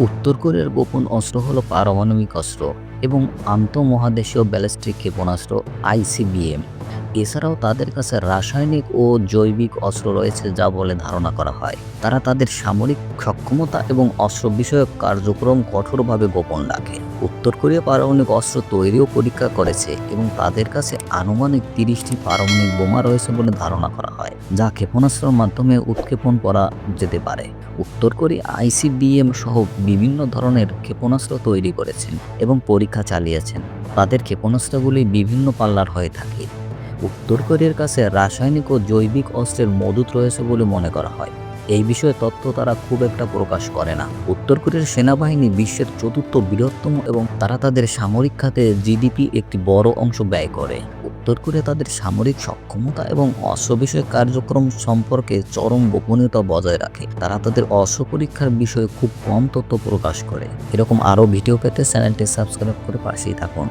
উত্তর কোরিয়ার গোপন অস্ত্র হল পারমাণবিক অস্ত্র এবং আন্তঃমহাদেশীয় ব্যালিস্টিক ক্ষেপণাস্ত্র আইসিবিএম। এছাড়াও তাদের কাছে রাসায়নিক ও জৈবিক অস্ত্র রয়েছে যা বলে ধারণা করা হয়। তারা তাদের সামরিক সক্ষমতা এবং অস্ত্র বিষয়ক কার্যক্রম কঠোরভাবে গোপন রাখে। উত্তর কোরিয়া পারমাণবিক অস্ত্র তৈরিও পরীক্ষা করেছে এবং তাদের কাছে আনুমানিক তিরিশটি পারমাণবিক বোমা রয়েছে বলে ধারণা করা হয়, যা ক্ষেপণাস্ত্রের মাধ্যমে উৎক্ষেপণ করা যেতে পারে। উত্তর কোরিয়া আইসিবিএম সহ বিভিন্ন ধরনের ক্ষেপণাস্ত্র তৈরি করেছেন এবং পরীক্ষা চালিয়েছেন। তাদের ক্ষেপণাস্ত্রগুলি বিভিন্ন পাল্লার হয়ে থাকে। উত্তর কোরিয়ার কাছে রাসায়নিক ও জৈবিক অস্ত্রের মজুত রয়েছে বলে মনে করা হয়। এই বিষয়ে তথ্য তারা খুব একটা প্রকাশ করে না। উত্তর কোরিয়ার সেনাবাহিনী বিশ্বের চতুর্থ বৃহত্তম এবং তারা তাদের সামরিক খাতে জিডিপি একটি বড় অংশ ব্যয় করে। উত্তর কোরিয়া তাদের সামরিক সক্ষমতা এবং অস্ত্র বিষয়ক কার্যক্রম সম্পর্কে চরম গোপনীয়তা বজায় রাখে। তারা তাদের অস্ত্র পরীক্ষার বিষয়ে খুব কম তথ্য প্রকাশ করে। এরকম আরও ভিডিও পেতে চ্যানেলটি সাবস্ক্রাইব করে পাশেই থাকুন।